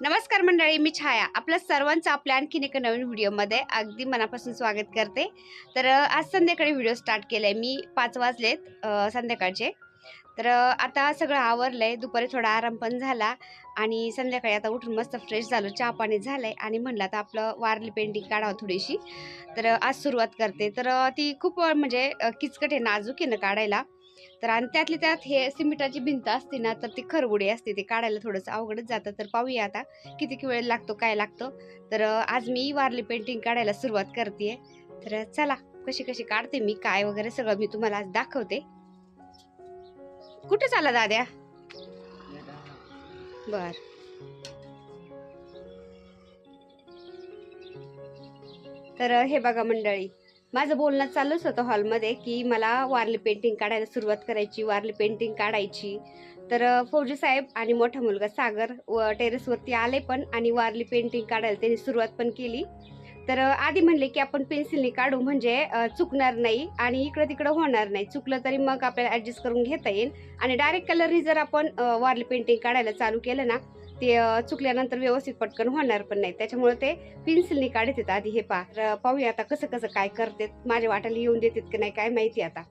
नमस्कार मंडळी मी छाया. आपल्या सर्वांचं आपल्या आणखीन एका नवीन व्हिडिओमध्ये अगदी मनापासून स्वागत करते. तर आज संध्याकाळी व्हिडिओ स्टार्ट केला आहे मी. पाच वाजलेत संध्याकाळचे. तर आता सगळं आवरलं आहे दुपारी थोडा आराम पण झाला आणि संध्याकाळी आता उठून मस्त फ्रेश झालं. चहा पाणी झालं आहे आणि म्हणलं आता आपलं वारली पेंटिंग काढावं थोडीशी. तर आज सुरुवात करते. तर ती खूप म्हणजे किचकट आहे नाजूक आहे ना काढायला. तर आणि त्यातली त्यात हे सिमेंटाची भिंत असते ना तर ती खरबुडी असते. ते काढायला थोडंसं अवघडच जातं. तर पाहूया आता किती वेळ लागतो काय लागतो. तर आज मी वारली पेंटिंग काढायला सुरुवात करते तर चला कशी कशी काढते मी काय वगैरे सगळं मी तुम्हाला आज दाखवते. कुठे चाला दाद्या? बर. तर हे बघा मंडळी माझं बोलणं चालूच होतं हॉलमध्ये की मला वारली पेंटिंग काढायला सुरुवात करायची वारली पेंटिंग काढायची. तर फौजी साहेब आणि मोठा मुलगा सागर व टेरेसवरती आले पण आणि वारली पेंटिंग काढायला त्यांनी सुरुवात पण केली. तर आधी म्हणले की आपण पेन्सिलने काढू म्हणजे चुकणार नाही आणि इकडं तिकडं होणार नाही. चुकलं तरी मग आपल्याला ॲडजस्ट करून घेता येईल. आणि डायरेक्ट कलरनी जर आपण वारली पेंटिंग काढायला चालू केलं ना ते चुकल्यानंतर व्यवस्थित पटकन होणार पण नाही. त्याच्यामुळे ते पेन्सिलने काढत आहेत आधी हे पा पाहूया आता कसं कसं काय करतात. माझ्या वाट्याला येऊन देतात की नाही काय माहिती आता.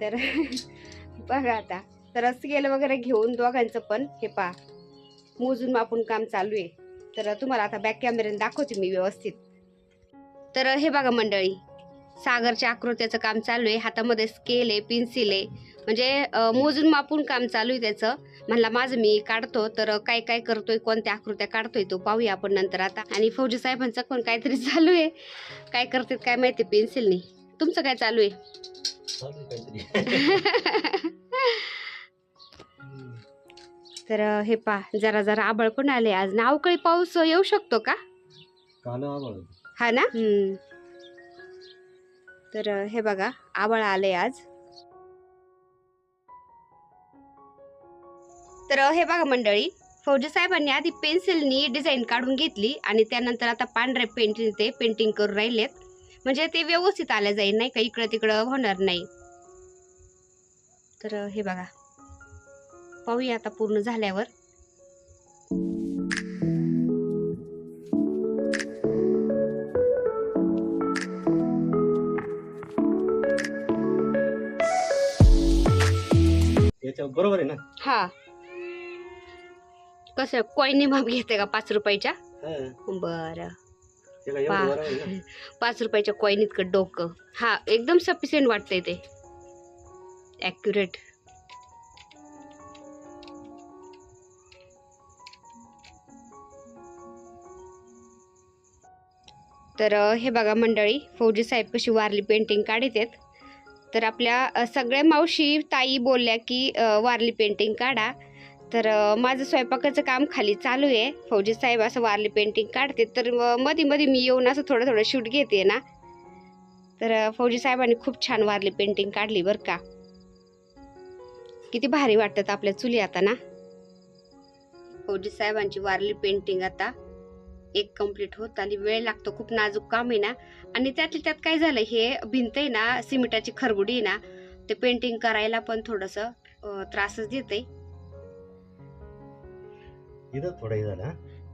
तर बघा आता. तर स्केल वगैरे घेऊन दोघांचं पण हे पा मोजून मापून काम चालू आहे. तर तुम्हाला आता बॅक कॅमेऱ्याने दाखवते मी व्यवस्थित. तर हे बघा मंडळी सागरच्या आकृत्याचं काम चालू आहे. हातामध्ये स्केल आहे पेन्सिल आहे. म्हणजे मोजून मापून काम चालू आहे त्याचं. म्हणला माझं मी काढतो. तर काय काय करतोय कोणत्या आकृत्या काढतोय तो पाहूया आपण नंतर आता. आणि फौजी साहेबांचं पण काहीतरी चालू आहे. काय करतात काय माहिती पेन्सिलनी तुमचं काय चालू आहे? तर हे पा जरा जरा आबळ पण आले आज. ना अवकाळी पाऊस येऊ शकतो का? काल हा ना? हम्म. तर हे बघा आबळ आले आज. तर हे बघा मंडळी फौजी साहेबांनी आधी पेन्सिलनी डिझाईन काढून घेतली आणि त्यानंतर आता पांढऱ्या पेंटिंग ते पेंटिंग करून राहिलेत. म्हणजे ते व्यवस्थित आले जाईल नाही का? इकडं तिकडं होणार नाही. तर हे बघा. पाहूया आता पूर्ण झाल्यावर. बरोबर आहे ना? हा. कसं कोयनी माप घेते का पाच रुपयाच्या? हा, बरं. पाच रुपयाच्या कॉईन इतकं डोकं. हा एकदम सफिशियंट वाटतंय ते. ॲक्युरेट तर हे बघा मंडळी फौजी साहेब कशी वारली पेंटिंग काढत आहेत तर आपल्या सगळ्या मावशी ताई बोलल्या की वारली पेंटिंग काढा. तर माझं स्वयंपाकाचं काम खाली चालू आहे. फौजी साहेब असं वारली पेंटिंग काढते तर मधी मध्ये मध्ये मी येऊन असं थोडं थोडं शूट घेते ना. तर फौजी साहेबांनी खूप छान वारली पेंटिंग काढली बरं का. किती भारी वाटतात आपल्या चुली आता ना. फौजी साहेबांची वारली पेंटिंग आता. एक कंप्लीट होत आली वेळ लागतो खूप नाजूक काम आहे ना. आणि त्यातल्या त्यात काय झालं हे भिंत आहे ना सिमेंटाची खरबुडी आहे ना ते पेंटिंग करायला पण थोडंसं त्रासच देते.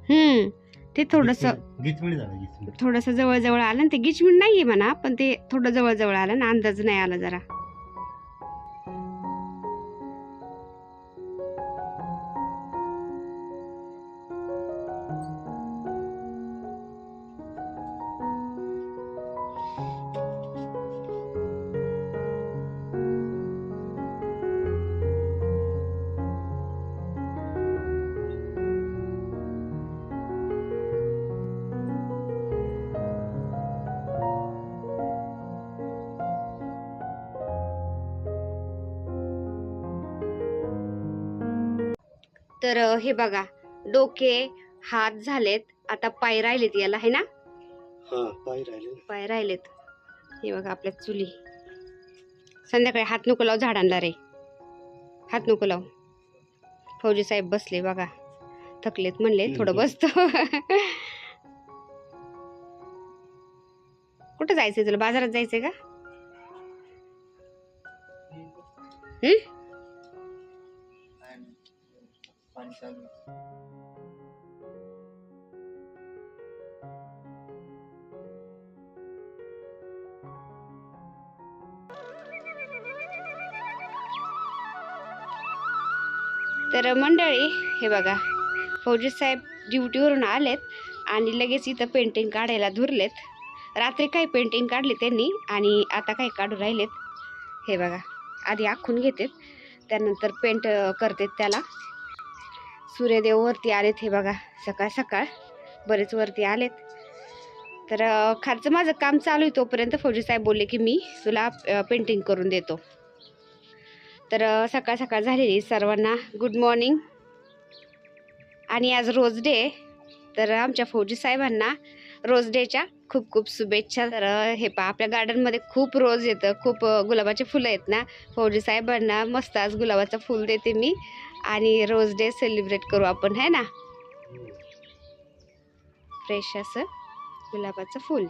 हम्म ते थोडस थोडस जवळ जवळ आलं आणि ते गिचमिट नाहीये म्हणा पण ते थोडं जवळ जवळ आलं ना अंदाज नाही आला जरा. तर हे बघा डोके हात झालेत आता पाय राहिलेत याला है ना? हा पाय राहिले. पाय राहिलेत. हे बघा आपल्या चुली. संध्याकाळी हात नको लाव झाडांना रे. हात नको लाव. फौजी साहेब बसले बघा. थकलेत म्हणले थोडं बसतो. कुठं जायचंय तुला? बाजारात जायचंय का? हम्म? salva. तर मंडळी हे बघा फौजी साहेब ड्युटीवरून आलेत आणि लगेच इथं पेंटिंग काढायला धुरलेत रात्री काही पेंटिंग काढले त्यांनी आणि आता काही काढू राहिलेत हे बघा आधी आखून घेतात त्यानंतर पेंट करतात त्याला सूर्यदेव वरती आलेत हे बघा सकाळ सकाळ बरेच वरती आलेत. तर खालचं माझं काम चालू आहे तोपर्यंत फौजी साहेब बोलले की मी तुला पेंटिंग करून देतो. तर सकाळ सकाळ झालेली सर्वांना. गुड मॉर्निंग आणि आज रोज डे तर आमच्या फौजी साहेबांना रोज डेच्या खूप खूप शुभेच्छा. तर हे पहा आपल्या गार्डनमध्ये खूप रोज येतं. खूप गुलाबाचे फुलं आहेत ना. फौजी साहेबांना मस्त आज गुलाबाचं फूल देते मी. आणि रोज डे सेलिब्रेट करू आपण है ना? फ्रेश असं गुलाबाचं फूल.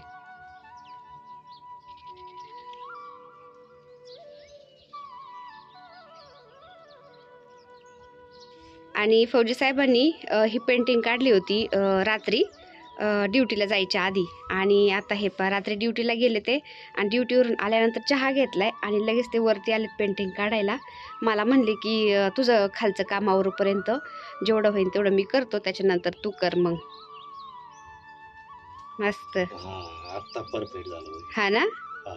आणि फौजी साहेबांनी ही पेंटिंग काढली होती रात्री. ड्युटीला जायच्या आधी. आणि आता हे पा रात्री ड्युटीला गेले ते आणि ड्युटीवरून आल्यानंतर चहा घेतलाय आणि लगेच ते वरती आलेत पेंटिंग काढायला. मला म्हणले की तुझं खालचं काम आवरूपर्यंत जेवढं होईल तेवढं मी करतो त्याच्यानंतर तू कर मग. मस्त. हा. हा ना? हा.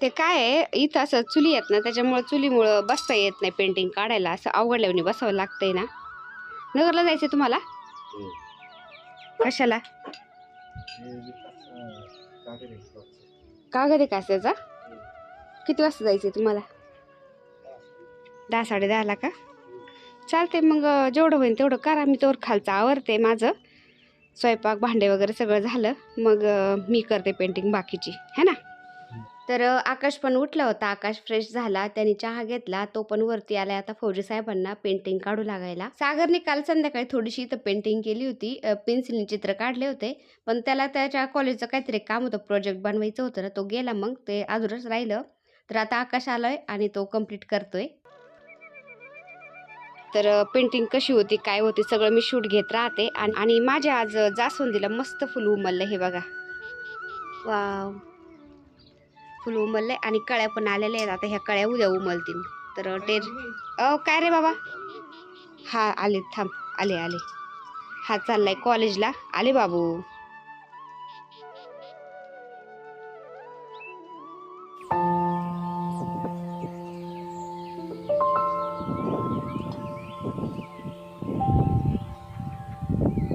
ते काय आहे इथं असं चुली येत ना त्याच्यामुळं चुलीमुळं बसता येत नाही पेंटिंग काढायला. असं अवघडल्याने बसावं लागतंय ना. नगरला जायचं तुम्हाला? हम्म. कशाला? कागद आहे का त्याचा किती वाजता जायचं तुम्हाला? दहा साडे दहाला का? चालते मग जेवढं होईल तेवढं करा. मी तोवर खालचं आवरते माझं. स्वयंपाक भांडे वगैरे सगळं झालं. मग मी करते पेंटिंग बाकीची. है ना? तर आकाश पण उठला होता. आकाश फ्रेश झाला त्याने चहा घेतला. तो पण वरती आला आता फौजी साहेबांना पेंटिंग काढू लागायला. सागरने काल संध्याकाळी थोडीशी इथं पेंटिंग केली होती. पेन्सिलने चित्र काढले होते. पण त्याला त्याच्या कॉलेजचं काहीतरी काम होतं. प्रोजेक्ट बनवायचं होतं ना तो गेला मग. ते अजूनच राहिलं. तर आता आकाश आलोय आणि तो कंप्लीट करतोय. तर पेंटिंग कशी होती काय होती सगळं मी शूट घेत राहते. आणि आणि माझ्या आज जास्वंदीला मस्त फुल उमललं हे बघा. वाव. फुल उमलले आणि कळ्या पण आलेल्या आहेत. आता ह्या कळ्या उद्या उमलतील. तर टेर अ काय रे बाबा? हा आले थांब. आले आले. हा चाललाय कॉलेजला आले बाबू.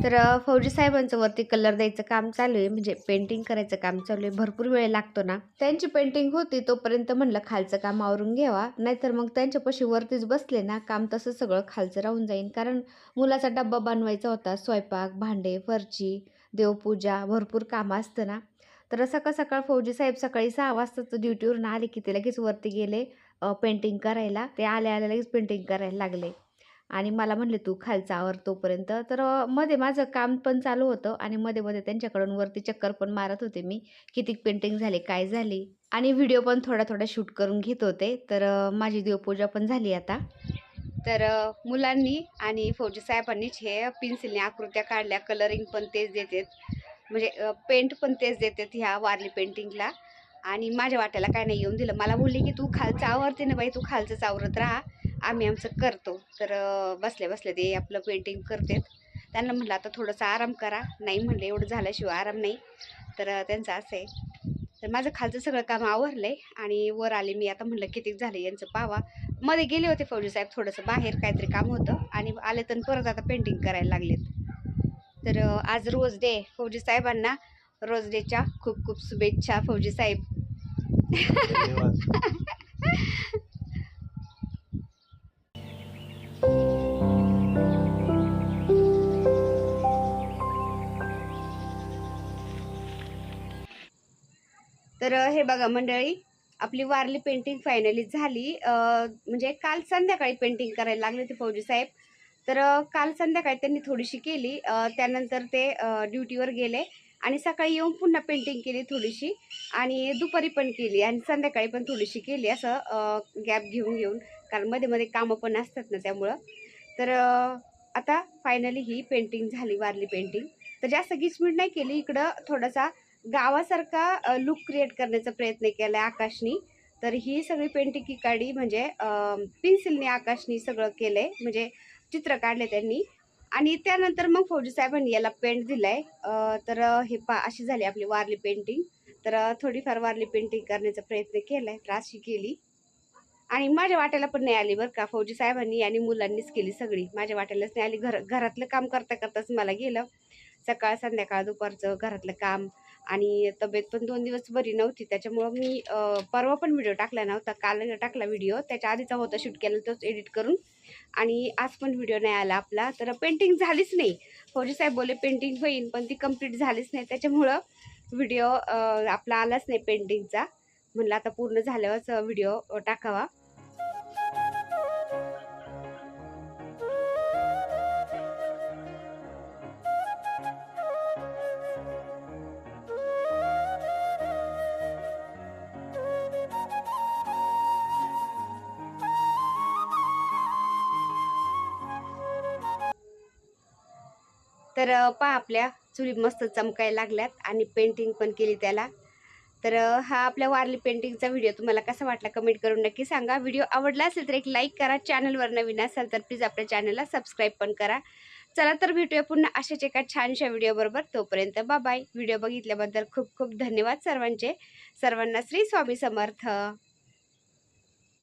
तर फौजी साहेबांचं वरती कलर द्यायचं काम चालू आहे. म्हणजे पेंटिंग करायचं काम चालू आहे. भरपूर वेळ लागतो ना. त्यांची पेंटिंग होती तोपर्यंत म्हणलं खालचं काम आवरून घ्यावा. नाहीतर मग त्यांच्यापाशी वरतीच बसले ना काम तसं सगळं खालचं राहून जाईन. कारण मुलाचा डब्बा बनवायचा होता. स्वयंपाक भांडे फरची देवपूजा भरपूर कामं असतं ना. तर सकाळ सकाळ फौजी साहेब सकाळी सहा वाजताच ड्युटीवरून आले की ते लगेच वरती गेले पेंटिंग करायला. ते आले आले लगेच पेंटिंग करायला लागले. आणि मला म्हणले तू खालचा आवर तोपर्यंत. तर मध्ये माझं काम पण चालू होतं आणि मध्ये मध्ये त्यांच्याकडून वरती चक्कर पण मारत होते मी किती पेंटिंग झाले काय झाली. आणि व्हिडिओ पण थोडा थोडा शूट करून घेत होते. तर माझी देवपूजा पण झाली आता. तर मुलांनी आणि फौजी साहेबांनीच हे पेन्सिलने आकृत्या काढल्या कलरिंग पण तेच देतात. म्हणजे पेंट पण तेच देतात ह्या वारली पेंटिंगला आणि माझ्या वाट्याला काय नाही येऊन दिलं. मला बोलली की तू खालचं आवरते ना बाई तू खालचंच आवरत राहा. आम्ही आमचं करतो. तर बसल्या बसल्या ते आपलं पेंटिंग करतात. त्यांना म्हटलं आता थोडंसं आराम करा. नाही म्हणलं एवढं झाल्याशिवाय आराम नाही. तर त्यांचं असं आहे. तर माझं खालचं सगळं काम आवरलं आहे आणि वर आले मी. आता म्हटलं किती झालं यांचं पावा मध्ये गेले होते फौजी साहेब थोडंसं. बाहेर काहीतरी काम होतं आणि आले तर परत आता पेंटिंग करायला लागलेत. तर आज रोज डे फौजी साहेबांना रोज डेच्या खूप खूप शुभेच्छा फौजी साहेब. तर हे बघा मंडळी आपली वारली पेंटिंग फायनली झाली. म्हणजे काल संध्याकाळी पेंटिंग करायला लागले होते फौजी साहेब. तर काल संध्याकाळी त्यांनी थोडीशी केली. त्यानंतर ते ड्युटीवर गेले आणि सकाळी येऊन पुन्हा पेंटिंग केली थोडीशी आणि दुपारी पण केली आणि संध्याकाळी पण थोडीशी केली असं गॅप घेऊन घेऊन. कारण मध्ये मध्ये कामं पण असतात ना त्यामुळं. तर आता फायनली ही पेंटिंग झाली वारली पेंटिंग तर जास्त गिचमीट नाही केली. इकडं थोडासा गावासारखा लुक क्रिएट करण्याचा प्रयत्न केला आहे आकाशनी. तर ही सगळी पेंटिंग काढी म्हणजे पेन्सिलने आकाशनी सगळं केलं आहे म्हणजे चित्र काढले त्यांनी. आणि त्यानंतर मग फौजी साहेबांनी याला पेंट दिलाय. तर हे पा अशी झाली आपली वारली पेंटिंग तर थोडीफार वारली पेंटिंग करण्याचा प्रयत्न केलाय तर अशी केली. आणि माझ्या वाट्याला पण नाही आली बरं का. फौजी साहेबांनी आणि मुलांनीच केली सगळी. माझ्या वाट्यालाच नाही आली. घर घरातलं काम करता करताच मला गेलं. सकाळ संध्याकाळ दुपारचं घरातलं काम. आणि तब्येत पण दोन दिवस बरी नव्हती. त्याच्यामुळं मी परवा पण व्हिडिओ टाकला नव्हता. काल टाकला व्हिडिओ. त्याच्या आधीचा होता शूट केला तोच एडिट करून. आणि आज पण व्हिडिओ नाही आला आपला. तर पेंटिंग झालीच नाही. फौजी साहेब बोले पेंटिंग होईल पण ती कंप्लीट झालीच नाही. त्याच्यामुळं व्हिडिओ आपला आलाच नाही पेंटिंगचा. म्हणलं आता पूर्ण झाल्यावरच व्हिडिओ टाकावा. तर पहा आपल्या चुली मस्त चमकायला लागल्यात आणि पेंटिंग पण केली त्याला. तर हा आपल्या वारली पेंटिंगचा व्हिडिओ तुम्हाला कसा वाटला कमेंट करून नक्की सांगा. व्हिडिओ आवडला असेल तर एक लाईक करा. चॅनलवर नवीन असाल तर प्लीज आपल्या चॅनलला सबस्क्राईब पण करा. चला तर भेटूया पुन्हा अशाच एका छानशा व्हिडिओबरोबर तोपर्यंत बाय व्हिडिओ बघितल्याबद्दल खूप खूप धन्यवाद सर्वांचे. सर्वांना श्री स्वामी समर्थ.